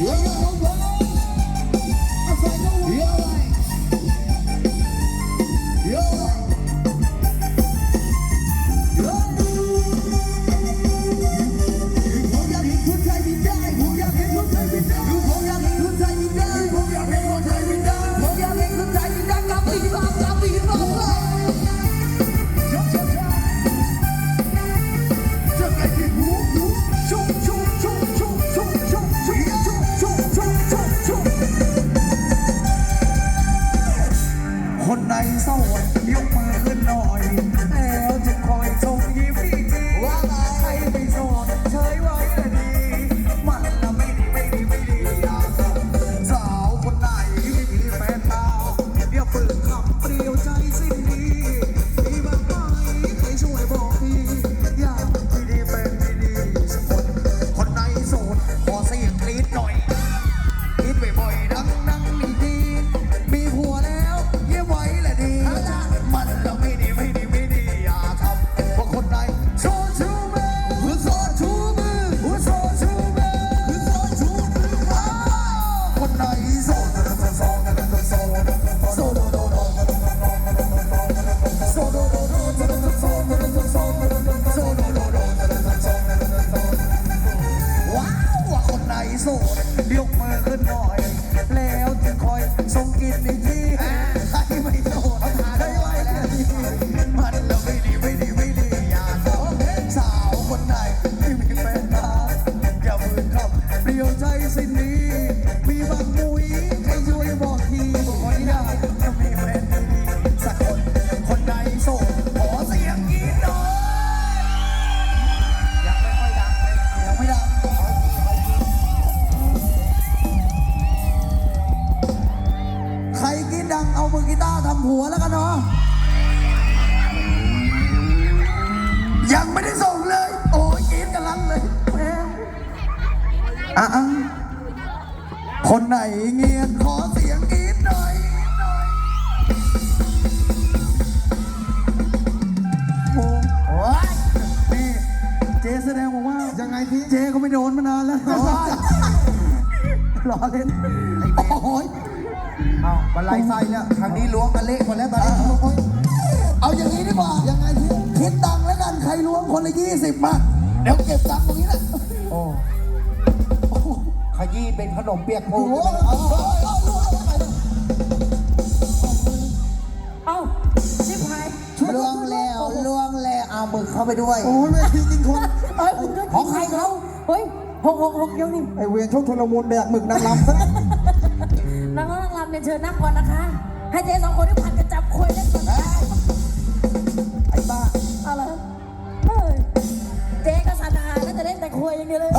Yeah. ยกมือขึ้นหน่อย แล้วจะคอยส่งกินในที่ ดังเอามือกีตาร์ทำหัวแล้วกันเนาะ ยังไม่ได้ส่งเลย โอ้ยกรีดกันลันเลยแม่งอะอะคนไหนเงียนขอเสียงกรีดหน่อยหน่อยโอ้โอ้ยนี่เจ๊แสดงบอกว่า ยังไงพี่เจ๊ก็ไม่โดนมานานแล้วรอเล่น โอ้ย เอาบันไลไส้แล้วทางนี้ล้วงกันเละหมดแล้วตอนนี้โอ้ยเอาอย่างนี้ดีกว่ายังไงพี่คิดตังค์แล้วกันใครล้วงคนละยี่สิบมาเดี๋ยวเก็บตังค์ตรงนี้แหละโอ้ขยี้เป็นขนมเปียกปูโอ้โหเอาเอาเอาล้วงเอาไปเลยเอ้าชิบหายล้วงแล้วล้วงแล้วเอามือเข้าไปด้วย โอ้ยแม่ทีจริงคนเอ้ยคุณก็ของใครเขาเฮ้ยหกหกหกเดี๋ยวนี่ไอเวียนชกทุลมุนแดกหมึกนางรำซะนางนางรำ เนี่ยเชิญนั่งก่อนนะคะ ให้เจ๊สองคนได้ผ่านกระจับคุยเล่นก่อนเฮ้